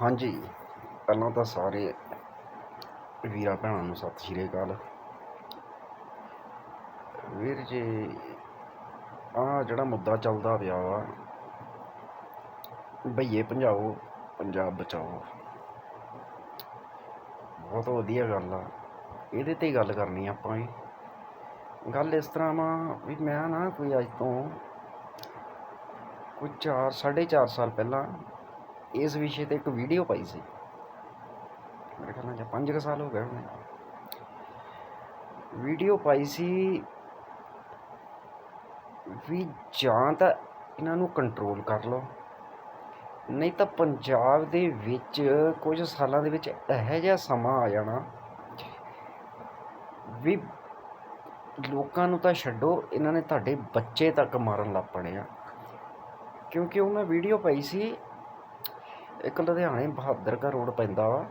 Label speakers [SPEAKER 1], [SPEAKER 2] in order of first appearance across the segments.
[SPEAKER 1] ਹਾਂਜੀ, ਪਹਿਲਾਂ ਤਾਂ ਸਾਰੇ ਵੀਰਾਂ ਭੈਣਾਂ ਨੂੰ ਸਤਿ ਸ਼੍ਰੀ ਅਕਾਲ। ਵੀਰ ਜੀ ਆ ਜਿਹੜਾ ਮੁੱਦਾ ਚੱਲਦਾ ਪਿਆ ਵਾ ਭਈਏ ਭਜਾਓ, ਪੰਜਾਬ ਬਚਾਓ। ਬਹੁਤ ਵਧੀਆ ਗੱਲ ਆ, ਇਹਦੇ ਤੇ ਹੀ ਗੱਲ ਕਰਨੀ ਆਪਾਂ ਵੀ ਗੱਲ ਇਸ ਤਰ੍ਹਾਂ ਵਾ ਵੀ ਮੈਂ ਨਾ ਕੋਈ ਅੱਜ ਤੋਂ ਕੋਈ 4 4.5 ਸਾਲ ਪਹਿਲਾਂ ਇਸ ਵਿਸ਼ੇ ਤੇ ਇੱਕ ਵੀਡੀਓ ਪਾਈ ਸੀ। ਮੇਰੇ ਖਿਆਲ ਨਾਲ 5 ਸਾਲ ਹੋ ਗਏ ਹੁਣ। ਵੀਡੀਓ ਪਾਈ ਸੀ ਵੀ ਜਾਂ ਤਾਂ ਇਹਨਾਂ ਨੂੰ ਕੰਟਰੋਲ ਕਰ ਲਓ, ਨਹੀਂ ਤਾਂ ਪੰਜਾਬ ਦੇ ਵਿੱਚ ਕੁਝ ਸਾਲਾਂ ਦੇ ਵਿੱਚ ਇਹੋ ਜਿਹਾ ਸਮਾਂ ਆ ਜਾਣਾ ਵੀ ਲੋਕਾਂ ਨੂੰ ਤਾਂ ਛੱਡੋ, ਇਹਨਾਂ ਨੇ ਤੁਹਾਡੇ ਬੱਚੇ ਤੱਕ ਮਾਰਨ ਲੱਗ ਪਣੇ ਆ। ਕਿਉਂਕਿ ਉਹ ਮੈਂ ਵੀਡੀਓ ਪਾਈ ਸੀ ਇੱਕ ਲੁਧਿਆਣੇ ਬਹਾਦਰਗੜ੍ਹ ਰੋਡ ਪੈਂਦਾ ਵਾ।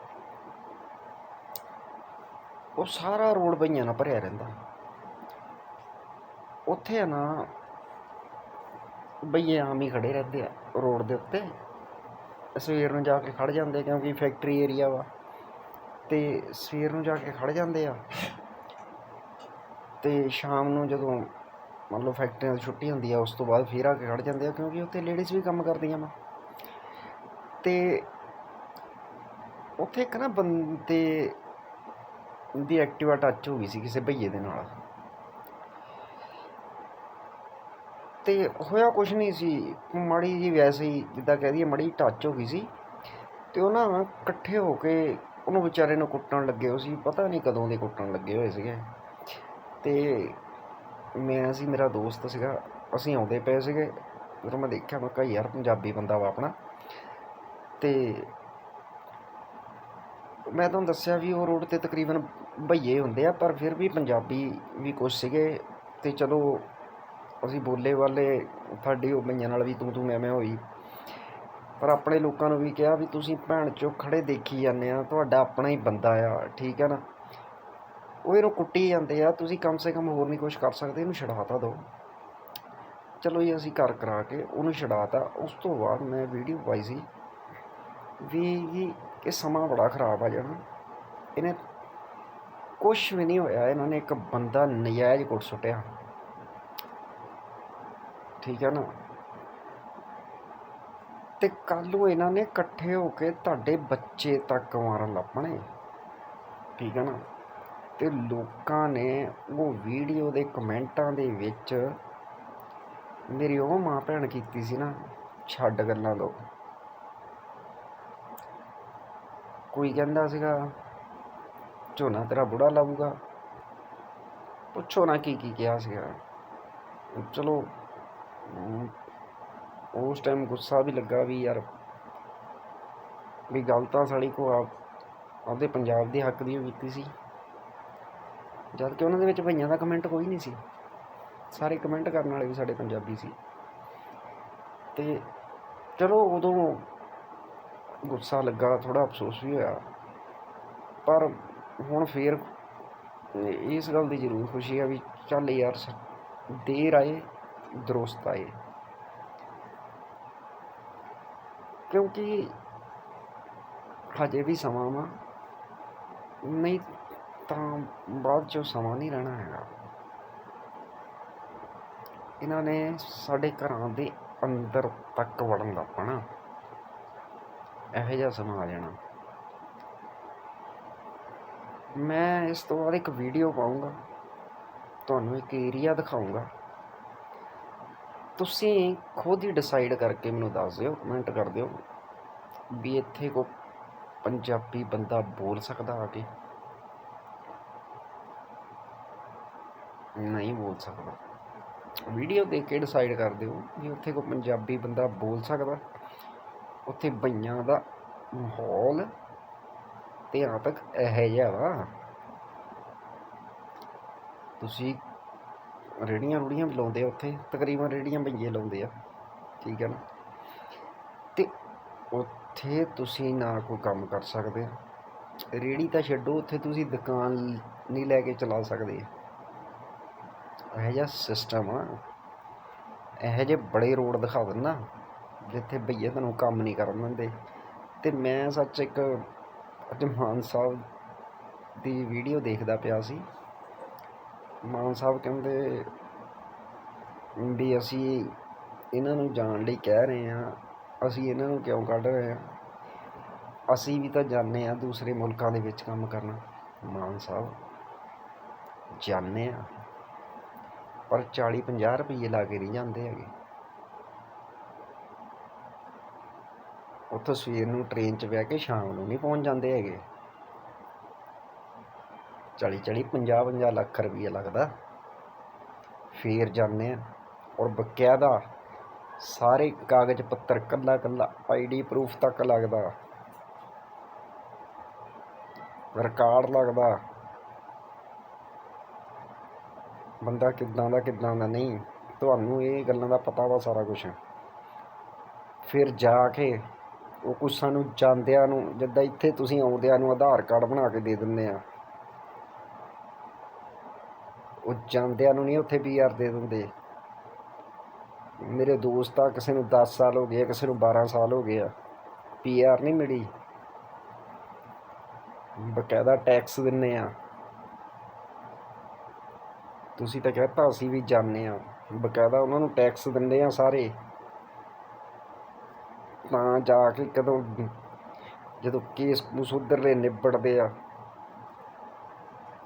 [SPEAKER 1] ਉਹ ਸਾਰਾ ਰੋਡ ਬਈਆਂ ਨਾਲ ਭਰਿਆ ਰਹਿੰਦਾ। ਉੱਥੇ ਆ ਨਾ ਬਈਏ ਆਮ ਹੀ ਖੜੇ ਰਹਿੰਦੇ ਆ ਰੋਡ ਦੇ ਉੱਤੇ। ਸਵੇਰ ਨੂੰ ਜਾ ਕੇ ਖੜ ਜਾਂਦੇ ਕਿਉਂਕਿ ਫੈਕਟਰੀ ਏਰੀਆ ਵਾ। ਤੇ ਸਵੇਰ ਨੂੰ ਜਾ ਕੇ ਖੜ ਜਾਂਦੇ ਆ। ਤੇ ਸ਼ਾਮ ਨੂੰ ਜਦੋਂ ਮੰਨ ਲਓ ਫੈਕਟਰੀਆਂ ਦੀ ਛੁੱਟੀ ਹੁੰਦੀ ਆ, ਉਸ ਤੋਂ ਬਾਅਦ ਫੇਰ ਆ ਕੇ ਖੜ ਜਾਂਦੇ ਆ ਕਿਉਂਕਿ ਉੱਥੇ ਲੇਡੀਜ਼ ਵੀ ਕੰਮ ਕਰਦੀਆਂ ਵਾ। ਤੇ ਉੱਥੇ ਇੱਕ ਨਾ ਬੰਦੇ ਦੀ ਐਕਟਿਵਾ ਟੱਚ ਹੋ ਗਈ ਸੀ ਕਿਸੇ ਭਈਏ ਦੇ ਨਾਲ। ਤੇ ਹੋਇਆ ਕੁਝ ਨਹੀਂ ਸੀ। ਮਾੜੀ ਜੀ ਵੈਸੇ ਹੀ ਜਿੱਦਾਂ ਕਹਿ ਦਈਏ ਮਾੜੀ ਟੱਚ ਹੋ ਗਈ ਸੀ। ਤੇ ਉਹ ਨਾ ਇਕੱਠੇ ਹੋ ਕੇ ਉਹਨੂੰ ਵਿਚਾਰੇ ਨੂੰ ਕੁੱਟਣ ਲੱਗੇ ਹੋ ਸੀ। ਪਤਾ ਨਹੀਂ ਕਦੋਂ ਦੇ ਕੁੱਟਣ ਲੱਗੇ ਹੋਏ ਸੀਗੇ। ਤੇ ਮੈਂ ਸੀ, ਮੇਰਾ ਦੋਸਤ ਸੀਗਾ। ਅਸੀਂ ਆਉਂਦੇ ਪਏ ਸੀਗੇ। ਜਦੋਂ ਮੈਂ ਦੇਖਿਆ, ਮੈਂ ਕਿਹਾ ਯਾਰ ਪੰਜਾਬੀ ਬੰਦਾ ਵਾ ਆਪਣਾ। ਤੇ ਮੈਂ ਤੁਹਾਨੂੰ ਦੱਸਿਆ ਵੀ ਉਹ ਰੋਡ ਤੇ ਤਕਰੀਬਨ ਭਈਏ ਹੁੰਦੇ ਆ, ਪਰ ਫਿਰ ਵੀ ਪੰਜਾਬੀ ਵੀ ਕੁਛ ਸੀਗੇ ਤੇ ਚਲੋ ਅਸੀਂ ਬੋਲੇ ਵਾਲੇ, ਤੁਹਾਡੀ ਉਹ ਭਈਆਂ ਨਾਲ ਵੀ ਤੂੰ ਤੂੰ ਮੈਂ ਮੈਂ ਹੋਈ। ਪਰ ਆਪਣੇ ਲੋਕਾਂ ਨੂੰ ਵੀ ਕਿਹਾ ਵੀ ਤੁਸੀਂ ਭੈਣ ਚੋ ਖੜੇ ਦੇਖੀ ਜਾਂਦੇ ਆ, ਤੁਹਾਡਾ ਆਪਣਾ ਹੀ ਬੰਦਾ ਆ, ਠੀਕ ਹੈ ਨਾ? ਉਹ ਇਹਨੂੰ ਕੁੱਟੀ ਜਾਂਦੇ ਆ, ਤੁਸੀਂ ਕਮ ਸੇ ਕਮ ਹੋਰ ਨਹੀਂ ਕੁਝ ਕਰ ਸਕਦੇ, ਇਹਨੂੰ ਛਡਾ ਤਾਂ ਦਿਓ ਚਲੋ ਜੀ, ਅਸੀਂ ਘਰ ਕਰਾ ਕੇ ਉਹਨੂੰ ਛਡਾਤਾ। ਉਸ ਤੋਂ ਬਾਅਦ ਮੈਂ ਵੀਡੀਓ ਪਾਈ ਸੀ। ਵੀ ਇਹ ਸਮਾਂ ਬੜਾ ਖਰਾਬ ਆ ਜਾਣਾ। ਇਹਨੇ ਕੁਝ ਵੀ ਨਹੀਂ ਹੋਇਆ, ਇਹਨਾਂ ਨੇ ਇੱਕ ਬੰਦਾ ਨਜਾਇਜ਼ ਕੁੱਟ ਸੁੱਟਿਆ। ਠੀਕ ਹੈ ਨਾ? ਤੇ ਕੱਲ ਨੂੰ ਇਹਨਾਂ ਨੇ ਇਕੱਠੇ ਹੋ ਕੇ ਤੁਹਾਡੇ ਬੱਚੇ ਤੱਕ ਮਾਰਨ ਲੱਪਣੇ ਠੀਕ ਹੈ ਨਾ? ਤੇ ਲੋਕਾਂ ਨੇ ਉਹ ਵੀਡੀਓ ਦੇ ਕਮੈਂਟਾਂ ਦੇ ਵਿੱਚ ਮੇਰੀ ਉਹ ਮਾਂ ਭੈਣ ਕੀਤੀ ਸੀ ਨਾ, ਛੱਡ ਗੱਲਾਂ ਦੋ ਕੋਈ ਕਹਿੰਦਾ ਸੀਗਾ, ਝੋਨਾ ਤੇਰਾ ਬੁੜਾ ਲਾਊਗਾ। ਪੁੱਛੋ ਨਾ ਕੀ ਕੀ ਕਿਹਾ ਸੀਗਾ। ਚਲੋ ਉਸ ਟਾਈਮ ਗੁੱਸਾ ਵੀ ਲੱਗਾ ਵੀ ਯਾਰ, ਵੀ ਗੱਲ ਤਾਂ ਸਾਡੀ ਕੋ ਆਪ, ਆਪਦੇ ਪੰਜਾਬ ਦੇ ਹੱਕ ਦੀ ਓ ਕੀਤੀ ਸੀ। ਜਦ ਕਿ ਉਹਨਾਂ ਦੇ ਵਿੱਚ ਭਈਆਂ ਦਾ ਕਮੈਂਟ ਕੋਈ ਨਹੀਂ ਸੀ। ਸਾਰੇ ਕਮੈਂਟ ਕਰਨ ਵਾਲੇ ਵੀ ਸਾਡੇ ਪੰਜਾਬੀ ਸੀ। ਤੇ ਚਲੋ ਉਦੋਂ ਗੁੱਸਾ ਲੱਗਾ ਥੋੜਾ ਅਫਸੋਸ ਵੀ ਹੋਇਆ। ਪਰ ਹੁਣ ਫੇਰ ਇਸ ਗੱਲ ਦੀ ਜ਼ਰੂਰ ਖੁਸ਼ੀ ਆ ਵੀ ਚੱਲ ਯਾਰ, ਸ- ਦੇਰ ਆਏ, ਦਰੁਸਤ ਆਏ। ਕਿਉਂਕਿ ਹਜੇ ਵੀ ਸਮਾਂ ਵਾ। ਨਹੀਂ ਤਾਂ ਬਾਅਦ ਚੋਂ ਸਮਾਂ ਨਹੀਂ ਰਹਿਣਾ ਹੈਗਾ। ਇਹਨਾਂ ਨੇ ਸਾਡੇ ਘਰਾਂ ਦੇ ਅੰਦਰ ਤੱਕ ਵੜਨ ਲੱਗ ਪੈਣਾ ਇਹੋ ਜਿਹਾ ਸਮਾਂ ਆ ਜਾਣਾ। ਮੈਂ ਇਸ ਤੋਂ ਬਾਅਦ ਇੱਕ ਵੀਡੀਓ ਪਾਉਂਗਾ ਤੁਹਾਨੂੰ ਇੱਕ ਏਰੀਆ ਦਿਖਾਉਂਗਾ ਤੁਸੀਂ ਖੁਦ ਹੀ ਡਿਸਾਈਡ ਕਰਕੇ ਮੈਨੂੰ ਦੱਸ ਦਿਓ ਕਮੈਂਟ ਕਰ ਦਿਓ ਵੀ ਇੱਥੇ ਕੋ ਪੰਜਾਬੀ ਬੰਦਾ ਬੋਲ ਸਕਦਾ ਆ ਕੇ। ਨਹੀਂ ਬੋਲ ਸਕਦਾ। ਵੀਡੀਓ ਦੇਖ ਕੇ ਡਿਸਾਈਡ ਕਰ ਦਿਓ ਵੀ ਉੱਥੇ ਕੋ ਪੰਜਾਬੀ ਬੰਦਾ ਬੋਲ ਸਕਦਾ। ਉੱਥੇ ਬਈਆਂ ਦਾ ਮਾਹੌਲ ਤੇ ਆ ਇਹੋ ਜਿਹਾ ਵਾ। ਤੁਸੀਂ ਰੇੜੀਆਂ ਰੂੜੀਆਂ ਵੀ ਲਾਉਂਦੇ ਆ ਉੱਥੇ। ਤਕਰੀਬਨ ਰੇੜੀਆਂ ਬਈਏ ਲਾਉਂਦੇ ਆ। ਠੀਕ ਹੈ ਨਾ? ਤੇ ਉੱਥੇ ਤੁਸੀਂ ਨਾ ਕੋਈ ਕੰਮ ਕਰ ਸਕਦੇ ਰੇੜੀ ਤਾਂ ਛੱਡੋ, ਉੱਥੇ ਤੁਸੀਂ ਦੁਕਾਨ ਨਹੀਂ ਲੈ ਕੇ ਚਲਾ ਸਕਦੇ। ਇਹੋ ਜਿਹਾ ਸਿਸਟਮ ਆ। ਇਹੋ ਜਿਹੇ ਬੜੇ ਰੋਡ ਦਿਖਾ ਦਿੰਦਾ, ਜਿੱਥੇ ਭਈਏ ਤੁਹਾਨੂੰ ਕੰਮ ਨਹੀਂ ਕਰਨ ਦਿੰਦੇ। ਤੇ ਮੈਂ ਸੱਚ ਇੱਕ ਅੱਜ ਮਾਨ ਸਾਹਿਬ ਦੀ ਵੀਡੀਓ ਦੇਖਦਾ ਪਿਆ ਸੀ। ਮਾਨ ਸਾਹਿਬ ਕਹਿੰਦੇ ਵੀ ਅਸੀਂ ਇਹਨਾਂ ਨੂੰ ਜਾਣ ਲਈ ਕਹਿ ਰਹੇ ਹਾਂ, ਅਸੀਂ ਇਹਨਾਂ ਨੂੰ ਕਿਉਂ ਕੱਢ ਰਹੇ ਹਾਂ? ਅਸੀਂ ਵੀ ਤਾਂ ਜਾਂਦੇ ਹਾਂ ਦੂਸਰੇ ਮੁਲਕਾਂ ਦੇ ਵਿੱਚ ਕੰਮ ਕਰਨਾ। ਮਾਨ ਸਾਹਿਬ, ਜਾਂਦੇ ਹਾਂ। ਪਰ 40 50 ਰੁਪਏ ਲਾ ਕੇ ਨਹੀਂ ਜਾਂਦੇ ਹੈਗੇ। ਉੱਥੋਂ ਸਵੇਰ ਨੂੰ ਟ੍ਰੇਨ 'ਚ ਬਹਿ ਕੇ ਸ਼ਾਮ ਨੂੰ ਨਹੀਂ ਪਹੁੰਚ ਜਾਂਦੇ ਹੈਗੇ। 40 40 50 50 ਲੱਖ ਰੁਪਈਆ ਲੱਗਦਾ। ਫੇਰ ਜਾਂਦੇ ਆ ਔਰ ਬਕਾਇਦਾ ਸਾਰੇ ਕਾਗਜ਼ ਪੱਤਰ ਕੱਲਾ ਕੱਲਾ ਆਈਡੀ ਪ੍ਰੂਫ ਤੱਕ ਲੱਗਦਾ। ਰਿਕਾਰਡ ਲੱਗਦਾ। ਬੰਦਾ ਕਿੱਦਾਂ ਦਾ ਕਿੱਦਾਂ ਦਾ ਨਹੀਂ, ਤੁਹਾਨੂੰ ਇਹ ਗੱਲਾਂ ਦਾ ਪਤਾ ਵਾ ਸਾਰਾ ਕੁਝ ਫਿਰ ਜਾ ਕੇ ਉਹ ਕੁਛ ਸਾਨੂੰ ਜਾਂਦਿਆਂ ਨੂੰ, ਜਿੱਦਾਂ ਇੱਥੇ ਤੁਸੀਂ ਆਉਂਦਿਆਂ ਨੂੰ ਆਧਾਰ ਕਾਰਡ ਬਣਾ ਕੇ ਦੇ ਦਿੰਦੇ ਆ। ਉਹ ਜਾਂਦਿਆਂ ਨੂੰ ਨਹੀਂ ਉੱਥੇ ਪੀਆਰ ਦੇ ਦਿੰਦੇ। ਮੇਰੇ ਦੋਸਤ ਆ, ਕਿਸੇ ਨੂੰ 10 ਸਾਲ ਹੋ ਗਏ, ਕਿਸੇ ਨੂੰ 12 ਸਾਲ ਹੋ ਗਏ ਆ। ਪੀਆਰ ਨਹੀਂ ਮਿਲੀ। ਬਕਾਇਦਾ ਟੈਕਸ ਦਿੰਨੇ ਆ। ਤੁਸੀਂ ਤਾਂ ਕਹਤਾ ਅਸੀਂ ਵੀ ਜਾਣਦੇ ਆ। ਬਕਾਇਦਾ ਉਹਨਾਂ ਨੂੰ ਟੈਕਸ ਦਿੰਦੇ ਆ ਸਾਰੇ। ਤਾਂ ਜਾ ਕੇ ਕਦੋਂ ਜਦੋਂ ਕੇਸ ਕੂਸ ਉਧਰਲੇ ਨਿਬੜਦੇ ਆ,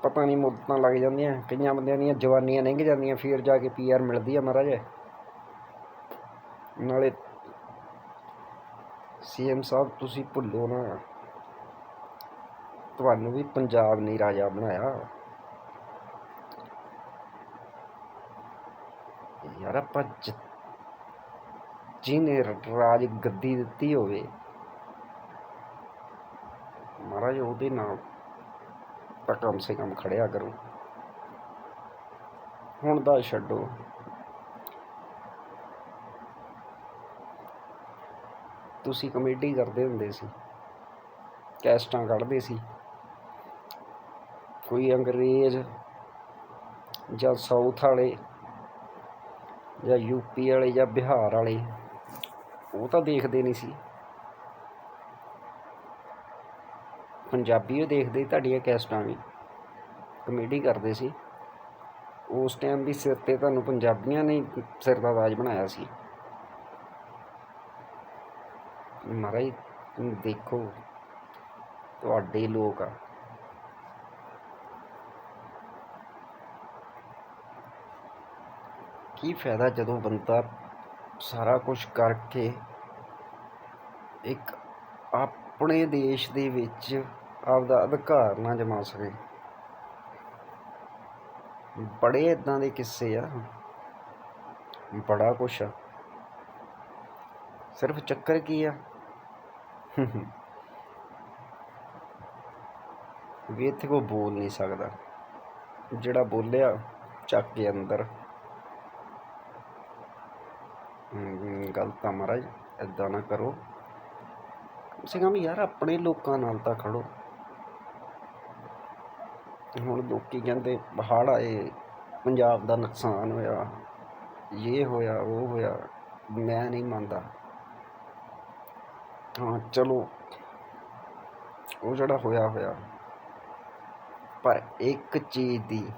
[SPEAKER 1] ਪਤਾ ਨਹੀਂ ਮੁੱਦਤਾਂ ਲੱਗ ਜਾਂਦੀਆਂ, ਕਈਆਂ ਬੰਦਿਆਂ ਦੀਆਂ ਜਵਾਨੀਆਂ ਲੰਘ ਜਾਂਦੀਆਂ, ਫਿਰ ਜਾ ਕੇ ਪੀਆਰ ਮਿਲਦੀ ਆ ਮਹਾਰਾਜ। ਨਾਲੇ ਸੀਐਮ ਸਾਹਿਬ, ਤੁਸੀਂ ਭੁੱਲੋ ਨਾ, ਤੁਹਾਨੂੰ ਵੀ ਪੰਜਾਬ ਨੇ ਰਾਜਾ ਬਣਾਇਆ। ਯਾਰ ਆਪਾਂ ਜਿ- ਜਿਹਨੇ ਰਾਜ ਗੱਦੀ ਦਿੱਤੀ ਹੋਵੇ। ਮਹਾਰਾਜ, ਉਹਦੇ ਨਾਲ ਤਾਂ ਕਮ ਸੇ ਕਮ ਖੜਿਆ ਕਰੋ। ਹੁਣ ਦਾ ਛੱਡੋ। ਤੁਸੀਂ ਕਮੇਡੀ ਕਰਦੇ ਹੁੰਦੇ ਸੀ। ਕੈਸਟਾਂ ਕੱਢਦੇ ਸੀ। ਕੋਈ ਅੰਗਰੇਜ਼ ਜਾਂ ਸਾਊਥ ਵਾਲੇ ਜਾਂ ਯੂਪੀ ਵਾਲੇ ਜਾਂ ਬਿਹਾਰ ਵਾਲੇ ਉਹ ਤਾਂ ਦੇਖਦੇ ਨਹੀਂ ਸੀ। ਪੰਜਾਬੀ ਉਹ ਦੇਖਦੇ ਤੁਹਾਡੀਆਂ ਕੈਸਟਾਂ ਵੀ। ਕਮੇਡੀ ਕਰਦੇ ਸੀ। ਉਸ ਟਾਈਮ ਵੀ ਸਿਰ ਤੇ ਤੁਹਾਨੂੰ ਪੰਜਾਬੀਆਂ ਨੇ ਸਿਰ ਦਾ ਤਾਜ ਬਣਾਇਆ ਸੀ। ਮਹਾਰਾਜ ਦੇਖੋ, ਤੁਹਾਡੇ ਲੋਕ ਆ। ਕੀ ਫਾਇਦਾ ਜਦੋਂ ਬੰਦਾ ਸਾਰਾ ਕੁਝ ਕਰਕੇ ਇੱਕ ਆਪਣੇ ਦੇਸ਼ ਦੇ ਵਿੱਚ ਆਪਦਾ ਅਧਿਕਾਰ ਨਾ ਜਮਾ ਸਕੇ। ਬੜੇ ਇਦਾਂ ਦੇ ਕਿੱਸੇ ਆ। ਬੜਾ ਕੁਛ ਆ। ਸਿਰਫ ਚੱਕਰ ਕੀ ਆ? ਵੀ ਇੱਥੇ ਕੋਈ ਬੋਲ ਨਹੀਂ ਸਕਦਾ। ਜਿਹੜਾ ਬੋਲਿਆ, ਚੱਕ ਕੇ ਅੰਦਰ। ਗਲਤ ਆ ਮਹਾਰਾਜ, ਏਦਾਂ ਨਾ ਕਰੋ। ਕਮ ਸੇ ਕਮ ਯਾਰ ਆਪਣੇ ਲੋਕਾਂ ਨਾਲ ਤਾਂ ਖੜੋ। ਹੁਣ ਲੋਕੀ ਕਹਿੰਦੇ ਪਹਾੜ ਆਏ, ਪੰਜਾਬ ਦਾ ਨੁਕਸਾਨ ਹੋਇਆ ਇਹ ਹੋਇਆ, ਉਹ ਹੋਇਆ, ਮੈਂ ਨਹੀਂ ਮੰਨਦਾ। ਹਾਂ, ਚਲੋ, ਉਹ ਜਿਹੜਾ ਹੋਇਆ ਹੋਇਆ। ਪਰ ਇੱਕ ਚੀਜ਼ ਦੀ,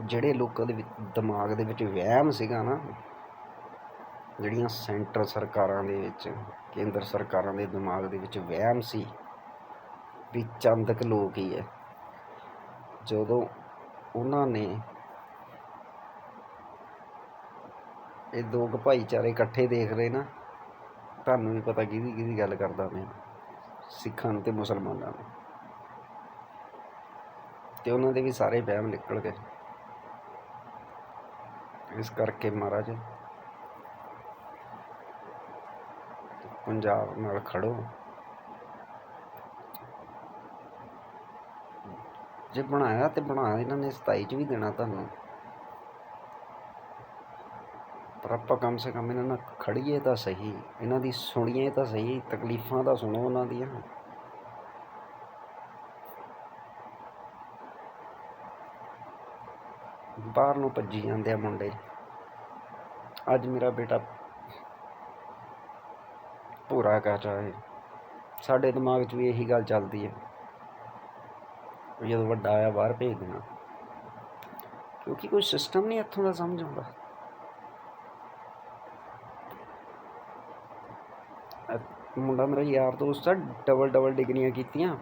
[SPEAKER 1] ਜਿਹੜੇ ਲੋਕਾਂ ਦੇ ਦਿਮਾਗ ਦੇ ਵਿੱਚ ਵਹਿਮ ਸੀਗਾ ਨਾ ਜਿਹੜੀਆਂ ਸੈਂਟਰ ਸਰਕਾਰਾਂ ਦੇ ਵਿੱਚ, ਕੇਂਦਰ ਸਰਕਾਰਾਂ ਦੇ ਦਿਮਾਗ ਦੇ ਵਿੱਚ ਵਹਿਮ ਸੀ ਵੀ ਚੰਦਕ ਲੋਕ ਹੀ ਹੈ। ਜਦੋਂ ਉਹਨਾਂ ਨੇ ਇਹ ਦੋ ਕੁ ਭਾਈਚਾਰੇ ਇਕੱਠੇ ਦੇਖ ਰਹੇ ਨਾ, ਤੁਹਾਨੂੰ ਵੀ ਪਤਾ ਕਿਹਦੀ ਕਿਹਦੀ ਗੱਲ ਕਰਦਾ ਮੈਂ ਸਿੱਖਾਂ ਨੂੰ ਤੇ ਮੁਸਲਮਾਨਾਂ ਨੂੰ। ਤੇ ਉਹਨਾਂ ਦੇ ਵੀ ਸਾਰੇ ਵਹਿਮ ਨਿਕਲ ਗਏ। ਇਸ ਕਰਕੇ ਮਹਾਰਾਜ ਪੰਜਾਬ ਨਾਲ ਖੜੋ। ਜੇ ਬਣਾਇਆ ਤੇ ਬਣਾ ਇਹਨਾਂ ਨੇ 27 ਚ ਵੀ ਦੇਣਾ ਤੁਹਾਨੂੰ। ਪਰ ਆਪਾਂ ਕਮ ਸੇ ਕਮ ਇਹਨਾਂ ਨਾਲ ਖੜੀਏ ਤਾਂ ਸਹੀ। ਇਹਨਾਂ ਦੀ ਸੁਣੀਏ ਤਾਂ ਸਹੀ, ਤਕਲੀਫਾਂ ਤਾਂ ਸੁਣੋ ਉਹਨਾਂ ਦੀਆਂ। ਬਾਹਰ ਨੂੰ ਭੱਜੀ ਜਾਂਦੇ ਆ ਮੁੰਡੇ। ਅੱਜ ਮੇਰਾ ਬੇਟਾ ਭੂਰਾ ਕਾਚਾ ਹੈ ਸਾਡੇ ਦਿਮਾਗ 'ਚ ਵੀ ਇਹੀ ਗੱਲ ਚੱਲਦੀ ਹੈ ਜਦੋਂ ਵੱਡਾ ਆਇਆ ਬਾਹਰ ਭੇਜ ਦੇਣਾ। ਕਿਉਂਕਿ ਕੋਈ ਸਿਸਟਮ ਨਹੀਂ ਇੱਥੋਂ ਦਾ ਸਮਝ ਆਉਂਦਾ। ਮੁੰਡਾ ਮੇਰਾ ਯਾਰ ਦੋਸਤ ਆ ਡਬਲ ਡਬਲ ਡਿਗਰੀਆਂ ਕੀਤੀਆਂ।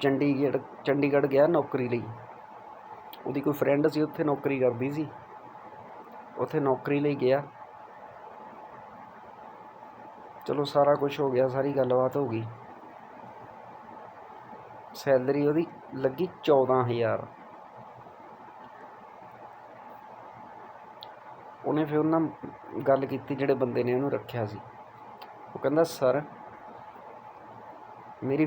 [SPEAKER 1] ਚੰਡੀਗੜ੍ਹ ਚੰਡੀਗੜ੍ਹ ਗਿਆ ਨੌਕਰੀ ਲਈ। ਉਹਦੀ ਕੋਈ ਫਰੈਂਡ ਸੀ, ਉੱਥੇ ਨੌਕਰੀ ਕਰਦੀ ਸੀ। ਉੱਥੇ ਨੌਕਰੀ ਲਈ ਗਿਆ। ਚਲੋ ਸਾਰਾ ਕੁਝ ਹੋ ਗਿਆ, ਸਾਰੀ ਗੱਲਬਾਤ ਹੋ ਗਈ। ਸੈਲਰੀ ਉਹਦੀ ਲੱਗੀ 14000 ਉਹਨੇ ਫਿਰ ਉਹਨਾਂ ਗੱਲ ਕੀਤੀ, ਜਿਹੜੇ ਬੰਦੇ ਨੇ ਉਹਨੂੰ ਰੱਖਿਆ ਸੀ। ਉਹ ਕਹਿੰਦਾ, ਸਰ, ਮੇਰੀ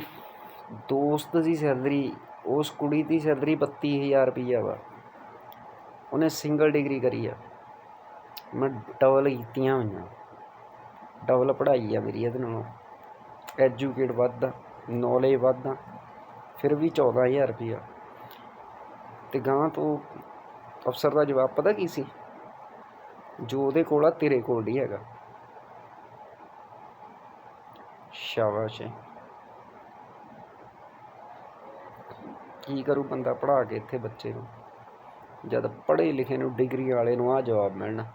[SPEAKER 1] ਦੋਸਤ ਦੀ ਸੈਲਰੀ, ਉਸ ਕੁੜੀ ਦੀ ਸੈਲਰੀ 32000 ਰੁਪਈਆ ਵਾ। ਉਹਨੇ ਸਿੰਗਲ ਡਿਗਰੀ ਕਰੀ ਆ। ਮੈਂ ਡਬਲ ਕੀਤੀਆਂ ਹੋਈਆਂ। ਡਬਲ ਪੜ੍ਹਾਈ ਆ ਮੇਰੀ ਇਹਦੇ ਨਾਲੋਂ। ਐਜੂਕੇਟ ਵੱਧਦਾ ਨੌਲੇਜ ਵੱਧਦਾ, ਫਿਰ ਵੀ 14000 ਰੁਪਈਆ ਤੇ ਗਾਂ ਤੋਂ ਅਫਸਰ ਦਾ ਜਵਾਬ ਪਤਾ ਕੀ ਸੀ? ਜੋ ਉਹਦੇ ਕੋਲ ਆ, ਤੇਰੇ ਕੋਲ ਨਹੀਂ ਹੈਗਾ। ਸ਼ਾਬਾਸ਼ ਕੀ ਕਰੂ ਬੰਦਾ ਪੜ੍ਹਾ ਕੇ ਇੱਥੇ ਬੱਚੇ ਨੂੰ? ਜਦ ਪੜ੍ਹੇ ਲਿਖੇ ਨੂੰ, ਡਿਗਰੀ ਵਾਲੇ ਨੂੰ ਆ ਜਵਾਬ ਮਿਲਣਾ।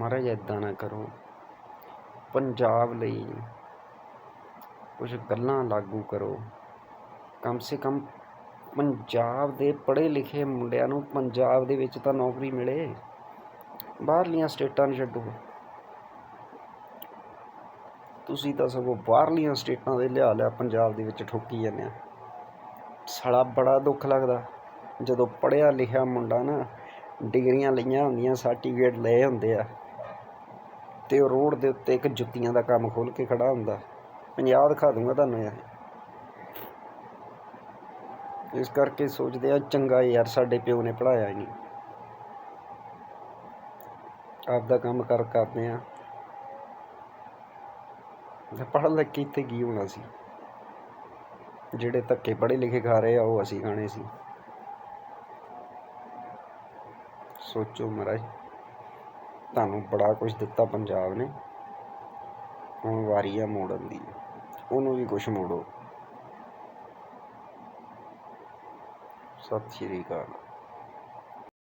[SPEAKER 1] ਮਹਾਰਾਜ ਏਦਾਂ ਨਾ ਕਰੋ। ਪੰਜਾਬ ਲਈ ਕੁਝ ਗੱਲਾਂ ਲਾਗੂ ਕਰੋ। ਕਮ ਸੇ ਕਮ ਪੰਜਾਬ ਦੇ ਪੜ੍ਹੇ ਲਿਖੇ ਮੁੰਡਿਆਂ ਨੂੰ ਪੰਜਾਬ ਦੇ ਵਿੱਚ ਤਾਂ ਨੌਕਰੀ ਮਿਲੇ। ਬਾਹਰਲੀਆਂ ਸਟੇਟਾਂ ਨੂੰ ਛੱਡੋ। ਤੁਸੀਂ ਤਾਂ ਸਗੋਂ ਬਾਹਰਲੀਆਂ ਸਟੇਟਾਂ ਦੇ ਲਿਆ ਲਿਆ ਪੰਜਾਬ ਦੇ ਵਿੱਚ ਠੋਕੀ ਜਾਂਦੇ ਆ। ਸਾਲਾ ਬੜਾ ਦੁੱਖ ਲੱਗਦਾ। ਜਦੋਂ ਪੜ੍ਹਿਆ ਲਿਖਿਆ ਮੁੰਡਾ ਨਾ ਡਿਗਰੀਆਂ ਲਈਆਂ ਹੁੰਦੀਆਂ ਸਰਟੀਫਿਕੇਟ ਲਏ ਹੁੰਦੇ ਆ। ਤੇ ਉਹ ਰੋਡ ਦੇ ਉੱਤੇ ਇੱਕ ਜੁੱਤੀਆਂ ਦਾ ਕੰਮ ਖੋਲ ਕੇ ਖੜਾ ਹੁੰਦਾ। ਪੰਜਾਬ ਦਿਖਾ ਦੂੰਗਾ ਤੁਹਾਨੂੰ ਯਾਰ ਇਸ ਕਰਕੇ ਸੋਚਦੇ ਆ, ਚੰਗਾ ਯਾਰ, ਸਾਡੇ ਪਿਓ ਨੇ ਪੜਾਇਆ ਹੀ ਨਹੀਂ। ਆਪਦਾ ਕੰਮ ਕਰ ਕਰਦੇ ਆ। ਤੇ ਪੜ੍ਹ ਲਿਖ ਕੇ ਇੱਥੇ ਕੀ ਹੋਣਾ ਸੀ? ਜਿਹੜੇ ਧੱਕੇ ਪੜ੍ਹੇ ਲਿਖੇ ਖਾ ਰਹੇ ਆ, ਉਹ ਅਸੀਂ ਖਾਣੇ ਸੀ। ਸੋਚੋ ਮਹਾਰਾਜ। ਤੁਹਾਨੂੰ ਬੜਾ ਕੁਝ ਦਿੱਤਾ ਪੰਜਾਬ ਨੇ। ਹੁਣ ਵਾਰੀ ਆ ਮੋੜਨ ਦੀ। ਉਹਨੂੰ ਵੀ ਕੁਝ ਮੋੜੋ। ਸਤਿ ਸ਼੍ਰੀ ਅਕਾਲ।